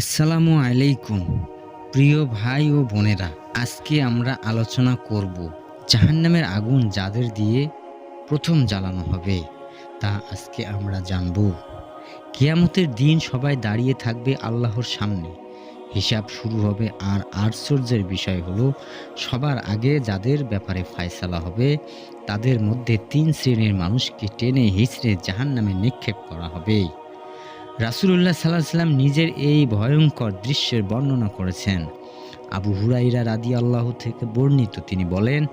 আসসালামু আলাইকুম, প্রিয় ভাই ও বোনেরা। আজকে আমরা আলোচনা করব জাহান্নামের আগুন যাদের দিয়ে প্রথম জ্বালানো হবে, তা আজকে আমরা জানব। কিয়ামতের দিন সবাই দাঁড়িয়ে থাকবে আল্লাহর সামনে। হিসাব শুরু হবে আর আশ্চর্যের বিষয় হলো, সবার আগে যাদের ব্যাপারে ফায়সালা হবে, তাদের মধ্যে তিন শ্রেণির মানুষকে টেনে হিচড়ে জাহান্নামে নিক্ষেপ করা হবে। রাসুলুল্লাহ সাল্লাহ সাল্লাম নিজের এই ভয়ঙ্কর দৃশ্যের বর্ণনা করেছেন। আবু হুরাইরা রাদি আল্লাহ থেকে বর্ণিত, তিনি বলেন,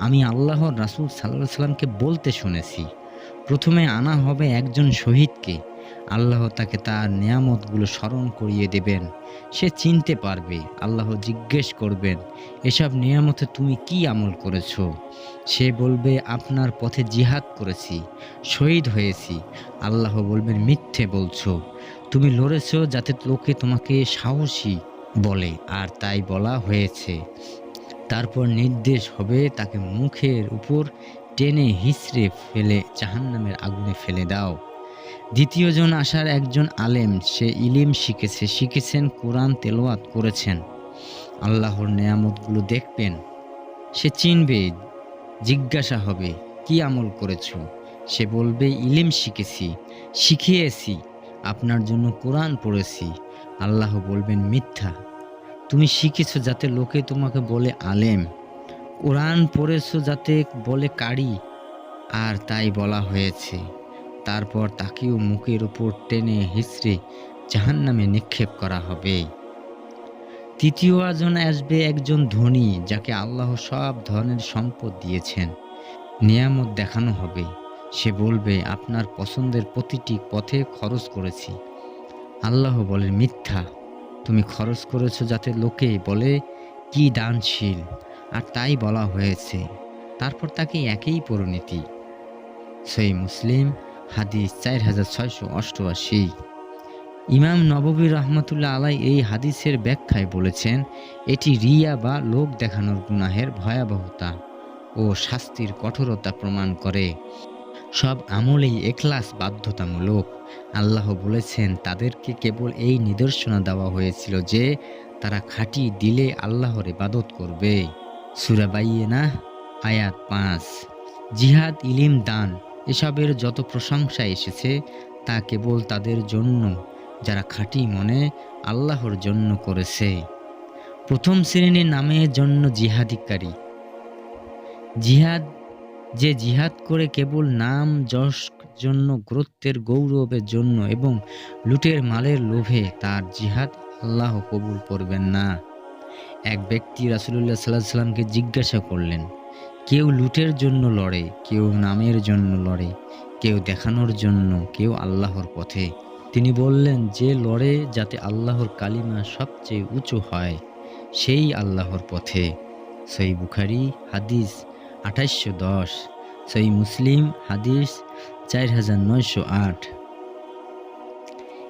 আমি আল্লাহর রাসুল সাল্লাহ সাল্লামকে বলতে শুনেছি। প্রথমে আনা হবে একজন শহীদকে আল্লাহ তাকে তার নিয়ামতগুলো স্মরণ করিয়ে দেবেন। সে চিনতে পারবে, আল্লাহ জিজ্ঞেস করবেন, এসব নিয়ামতে তুমি কি আমল করেছ? সে বলবে, আপনার পথে জিহাদ করেছি, শহীদ হয়েছি। আল্লাহ বলবেন, মিথ্যে বলছো। তুমি লড়েছো যাতে লোকে তোমাকে সাহসী বলে, আর তাই বলা হয়েছে। তারপর নির্দেশ হবে তাকে মুখের উপর টেনে হিসড়ে ফেলে, জাহান্নামের আগুনে ফেলে দাও। দ্বিতীয়জন আসার একজন আলেম, সে ইলিম শিখেছে, শিখেছেন কোরআন তেলোয়াত করেছেন। আল্লাহর নেয়ামতগুলো দেখবেন, সে চিনবে, জিজ্ঞাসা হবে, কি আমল করেছ? সে বলবে, ইলিম শিখেছি, শিখিয়েছি, আপনার জন্য কোরআন পড়েছি। আল্লাহ বলবেন, মিথ্যা, তুমি শিখেছো যাতে লোকে তোমাকে বলে আলেম, কোরআন পড়েছো যাতে বলে কারি, আর তাই বলা হয়েছে। তারপর তাকেও মুখের উপর টেনে হিসড়ে জাহান্নামে নিক্ষেপ করা হবে। তৃতীয় জন আসবে একজন ধনী যাকে আল্লাহ সব ধরনের সম্পদ দিয়েছেন। নিয়ামত দেখানো হবে। সে বলবে, আপনার পছন্দের প্রতিটি পথে খরচ করেছি। আল্লাহ বলে, মিথ্যা। তুমি খরচ করেছ যাতে লোকে বলে, কি দানশীল? আর তাই বলা হয়েছে। তারপর তাকে একই পরিণতি। সেই মুসলিম হাদিস চার হাজার ছয়শো অষ্টআশি। ইমাম নববী রহমতুল্লাহ আলাই এই হাদিসের ব্যাখ্যায় বলেছেন, এটি রিয়া বা লোক দেখানোর গুনাহের ভয়াবহতা ও শাস্তির কঠোরতা প্রমাণ করে। সব আমলেই এখলাস বাধ্যতামূলক। আল্লাহ বলেছেন, তাদেরকে কেবল এই নিদর্শনা দেওয়া হয়েছিল যে, তারা খাঁটি দিলে আল্লাহর ইবাদত করবে। সুরাবাইয়ে না আয়াত পাঁচ। জিহাদ, ইলিম, দান এসবের যত প্রশংসা এসেছে, তা কেবল তাদের জন্য। যারা খাঁটি মনে আল্লাহর জন্য করেছে। প্রথম শ্রেণির নামের জন্য জিহাদিকারী। জিহাদ, যে জিহাদ করে কেবল নাম, যশ জন্য, গুরুত্বের গৌরবের জন্য এবং লুটের মালের লোভে তার জিহাদ আল্লাহ কবুল করবেন না। এক ব্যক্তি রাসুলুল্লাহ সাল্লাহ সাল্লামকে জিজ্ঞাসা করলেন কেউ লুটের জন্য লড়ে, কেউ নামের জন্য লড়ে, কেউ দেখানোর জন্য, কেউ আল্লাহর পথে। তিনি বললেন, যে লড়ে যাতে আল্লাহর কালিমা সবচেয়ে উঁচু হয়, সেই আল্লাহর পথে। সেই বুখারি, হাদিস আঠাইশশো দশ সেই মুসলিম, হাদিস চার হাজার নয়শো আট।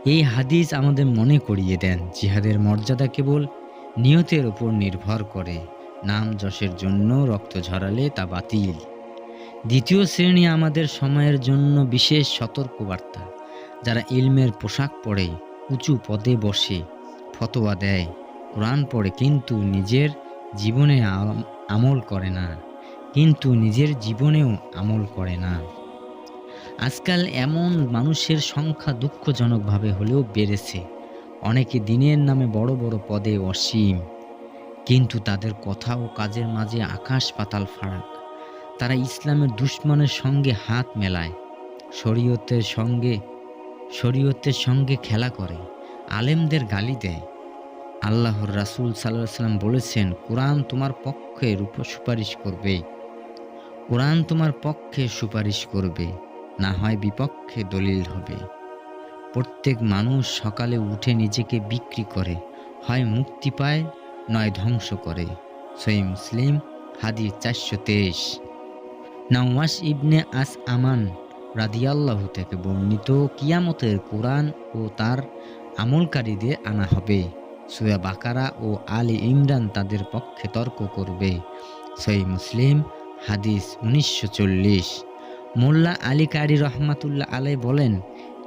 এই হাদিস আমাদের মনে করিয়ে দেন, জিহাদের মর্যাদা কেবল নিয়তের উপর নির্ভর করে। নাম যশের জন্য রক্ত ঝরালে তা বাতিল। দ্বিতীয় শ্রেণি আমাদের সময়ের জন্য বিশেষ সতর্কবার্তা। যারা ইলমের পোশাক পরে, উঁচু পদে বসে, ফতোয়া দেয়, কোরআন পড়ে কিন্তু নিজের জীবনে আমল করে না, কিন্তু নিজের জীবনেও আমল করে না। আজকাল এমন মানুষের সংখ্যা দুঃখজনকভাবে হলেও বেড়েছে। অনেকে দিনের নামে বড় বড় পদে অসীম। কিন্তু তাদের কথা ও কাজের মাঝে আকাশ পাতাল ফারাক। তারা ইসলামের দুশ্মনের সঙ্গে হাত মেলায়, শরীয়তের সঙ্গে শরীয়তের সঙ্গে খেলা করে, আলেমদের গালি দেয়। আল্লাহর রাসূল সাল্লাহ সাল্লাম বলেছেন, কোরআন তোমার পক্ষে রূপ সুপারিশ করবে। কোরআন তোমার পক্ষে সুপারিশ করবে, না হয় বিপক্ষে দলিল হবে। প্রত্যেক মানুষ সকালে উঠে নিজেকে বিক্রি করে, হয় মুক্তি পায় নয় ধ্বংস করে। সই মুসলিম হাদি চারশো তেইশ। নওয়াস ইবনে আস আমান রাদিয়াল্লাহ থেকে বর্ণিত কিয়ামতের কোরআন ও তার আমলকারীদের আনা হবে। সুয়া বাকারা ও আলী ইমরান তাদের পক্ষে তর্ক করবে। সই মুসলিম, হাদিস উনিশশো চল্লিশ। মোল্লা আলী কারি রহমাতুল্লাহ আলাই বলেন,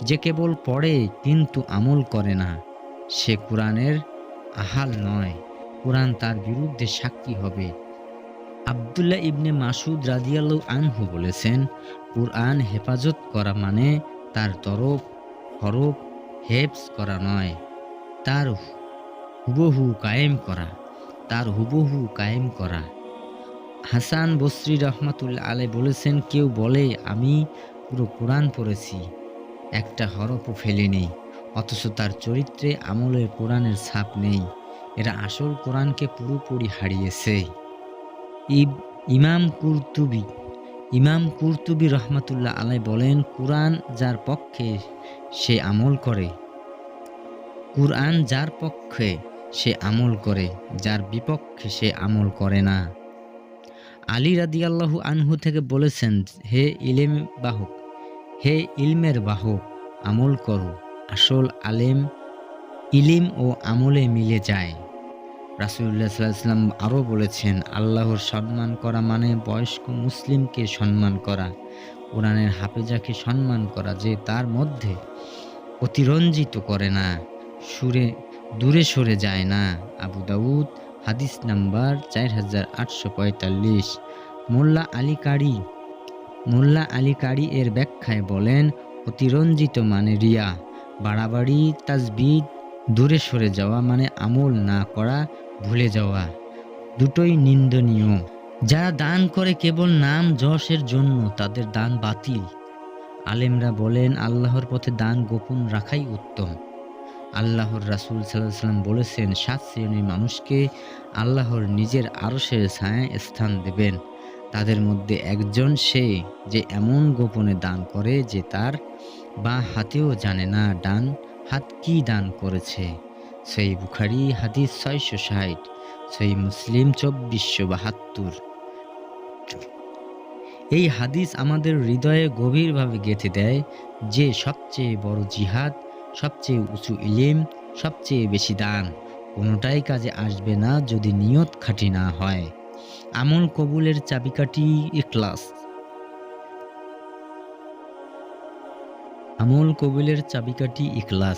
যে কেবল পড়ে কিন্তু আমল করে না, সে কোরআনের আহাল নয়। কোরআন তার বিরুদ্ধে সাক্ষী হবে। আবদুল্লাহ ইবনে মাসুদ রাদিয়াল্লাহু আনহু বলেছেন, কোরআন হেফাজত করা মানে তার তরফ, হরফ হেফস করা নয়, তার হুবহু কায়েম করা, তার হুবহু কায়েম করা। হাসান বসরি রহমাতুল্লাহ আলে বলেছেন, কেউ বলে, আমি পুরো কোরআন পড়েছি, একটা হরফও ফেলিনি, অথচ তার চরিত্রে আমলের কোরআনের ছাপ নেই এরা আসল কোরআনকে পুরোপুরি হারিয়েছে। ইব, ইমাম কুরতুবি ইমাম কুরতুবি রহমাতুল্লাহ আলাই বলেন, কোরআন যার পক্ষে সে আমল করে, কোরআন যার পক্ষে সে আমল করে, যার বিপক্ষে সে আমল করে না। আলী রাদিয়াল্লাহু আনহু থেকে বলেছেন, হে ইলেম বাহক, হে ইলমের বাহক, আমল করো। আসল আলেম ইলিম ও আমলে মিলে যায়। রাসুল্লাহ সাল্লাম আরও বলেছেন, আল্লাহর সম্মান করা মানে বয়স্ক মুসলিমকে সম্মান করা, কোরআনের হাফেজাকে সম্মান করা যে তার মধ্যে অতিরঞ্জিত করে না, সুরে, দূরে সরে যায় না। আবু দাউদ, হাদিস নাম্বার চার হাজার আটশো পঁয়তাল্লিশ। মোল্লা আলী কারি, মোল্লা আলী কারি এর ব্যাখ্যায় বলেন, অতিরঞ্জিত মানে রিয়া, বাড়াবাড়ি, তাজবিদ, দূরে সরে যাওয়া মানে আমল না করা ভুলে যাওয়া। দুটোই নিন্দনীয়। যারা দান করে কেবল নাম যশের জন্য, তাদের দান বাতিল। আলেমরা বলেন, আল্লাহর পথে দান গোপন রাখাই উত্তম। আল্লাহর রাসূল সাল্লাহ সাল্লাম বলেছেন, সাত শ্রেণির মানুষকে আল্লাহর নিজের আরশের ছায়ায় স্থান দেবেন। তাদের মধ্যে একজন সে যে এমন গোপনে দান করে যে তার বা হাতেও জানে না, ডান হাত কি দান করেছে। সেই বুখারি হাদিস ছয়শো ষাট সেই মুসলিম চব্বিশশো বাহাত্তর এই হাদিস আমাদের হৃদয়ে গভীরভাবে গেঁথে দেয় যে সবচেয়ে বড় জিহাদ, সবচেয়ে উঁচু ইলিম, সবচেয়ে বেশি দান কোনোটাই কাজে আসবে না যদি নিয়ত খাঁটি না হয়। আমল কবুলের চাবিকাঠি, ইখলাস। আমল কবিলের চাবিকাঠি ইখলাস।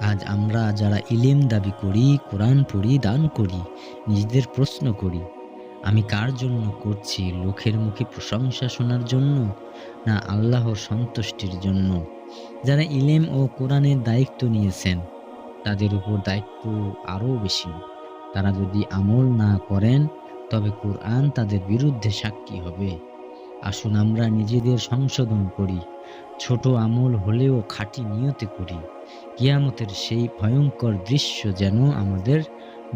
আজ আমরা যারা ইলিম দাবি করি, কোরআন পড়ি, দান করি, নিজেদের প্রশ্ন করি, আমি কার জন্য করছি? লোকের মুখে প্রশংসা শোনার জন্য না আল্লাহর সন্তুষ্টির জন্য? যারা ইলেম ও কোরআনের দায়িত্ব নিয়েছেন, তাদের উপর দায়িত্ব আরও বেশি। তারা যদি আমল না করেন, তবে কোরআন তাদের বিরুদ্ধে সাক্ষী হবে। আসুন আমরা নিজেদের সংশোধন করি। ছোট আমল হলেও খাঁটি নিয়তে করি। কিয়ামতের সেই ভয়ঙ্কর দৃশ্য যেন আমাদের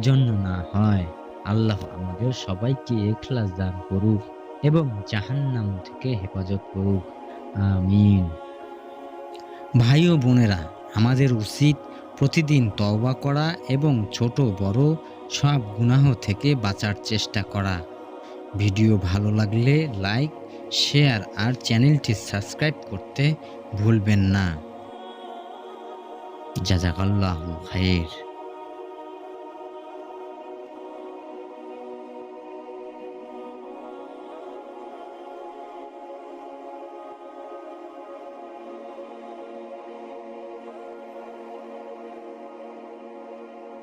জন্য না হয়। আল্লাহ আমাদের সবাইকে এখলাস দান করুক এবং জাহান্নাম থেকে হেফাজত করুক। আমিন। ভাই ও বোনেরা, আমাদের উচিত প্রতিদিন তওবা করা এবং ছোট বড় সব গুনাহ থেকে বাঁচার চেষ্টা করা। ভিডিও ভালো লাগলে লাইক শেয়ার আর চ্যানেলটি সাবস্ক্রাইব করতে ভুলবেন না। জাজাকাল্লাহ খায়ের